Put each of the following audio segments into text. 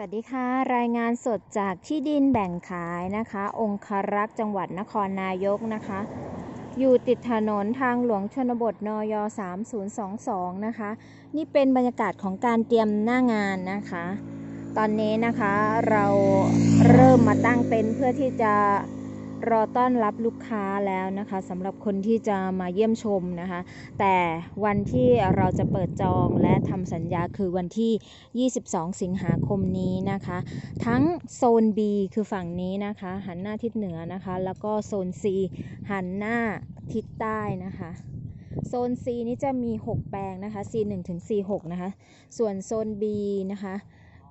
สวัสดีค่ะ รายงานสดจากที่ดินแบ่งขายนะคะ องคารักษ์จังหวัดนครนายกนะคะ อยู่ติดถนนทางหลวงชนบทนย 3022 นะคะ นี่เป็นบรรยากาศของการเตรียมหน้างานนะคะ ตอนนี้นะคะเราเริ่มมาตั้งเต็นท์เพื่อที่จะ รอต้อนรับลูกค้าแล้วนะคะสำหรับคนที่จะมาเยี่ยมชมนะคะ แต่วันที่เราจะเปิดจองและทำสัญญาคือวันที่ 22 สิงหาคมนี้นะคะ ทั้งโซน B คือฝั่งนี้นะคะ หันหน้าทิศเหนือนะคะ แล้วก็โซน C หันหน้าทิศใต้นะคะโซน C นี้จะมี 6 แปลงนะคะ C 1ถึง C 6นะคะ ส่วนโซน B นะคะ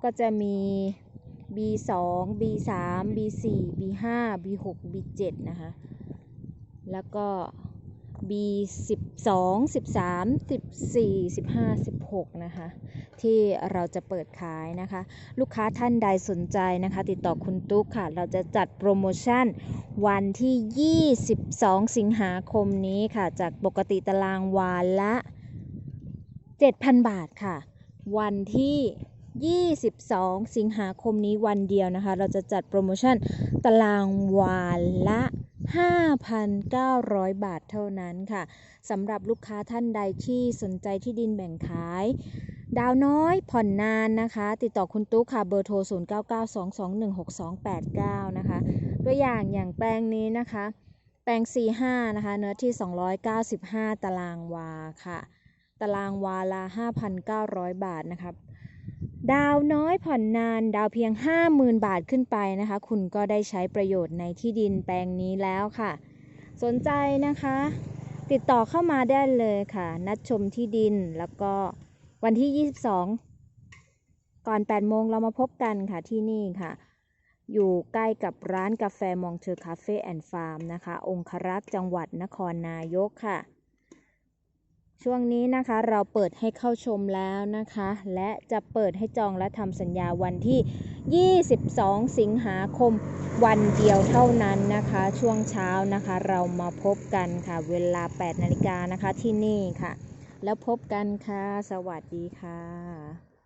ก็จะมี B 2 B 3 B 4 B 5 B 6 B 7นะคะ แล้วก็ B 12 13 14 15 16นะคะ ที่เราจะเปิดขายนะคะ ลูกค้าท่านใดสนใจนะคะ ติดต่อคุณตุ๊กค่ะ เราจะจัดโปรโมชั่นวันที่ 22 สิงหาคมนี้ค่ะ จากปกติตารางวานละ 7,000 บาทค่ะ วันที่ 22 สิงหาคมนี้วันเดียวนะคะ เราจะจัดโปรโมชั่นตารางวาละ 5,900 บาทเท่านั้นค่ะสำหรับลูกค้าท่านใดที่สนใจที่ดินแบ่งขาย ดาวน้อยผ่อนนานนะคะ ติดต่อคุณตุ๊กค่ะ เบอร์โทร 0992216289 นะคะ ตัวอย่างอย่างแปลงนี้นะคะ แปลง45นะคะ เนื้อที่ 295 ตารางวาค่ะ ตารางวาละ 5,900 บาทนะคะ ดาวน้อยผ่อนนานดาวเพียง 50,000 บาทขึ้นไปนะคะ คุณก็ได้ใช้ประโยชน์ในที่ดินแปลงนี้แล้วค่ะ สนใจนะคะ ติดต่อเข้ามาได้เลยค่ะ นัดชมที่ดินแล้วก็วันที่ 22 ก่อน8โมงเรามาพบกันค่ะที่นี่ค่ะ อยู่ใกล้กับร้านกาแฟมองเชอร์คาเฟ่แอนด์ฟาร์มนะคะ องครักษ์จังหวัดนครนายกค่ะ ช่วงนี้นะคะเราเปิดให้เข้าชมแล้วนะคะ และจะเปิดให้จองและทำสัญญาวันที่ 22 สิงหาคมวันเดียวเท่านั้นนะคะ ช่วงเช้านะคะ เรามาพบกันค่ะ เวลา 8 นาฬิกานะคะที่นี่ค่ะ แล้วพบกันค่ะ สวัสดีค่ะ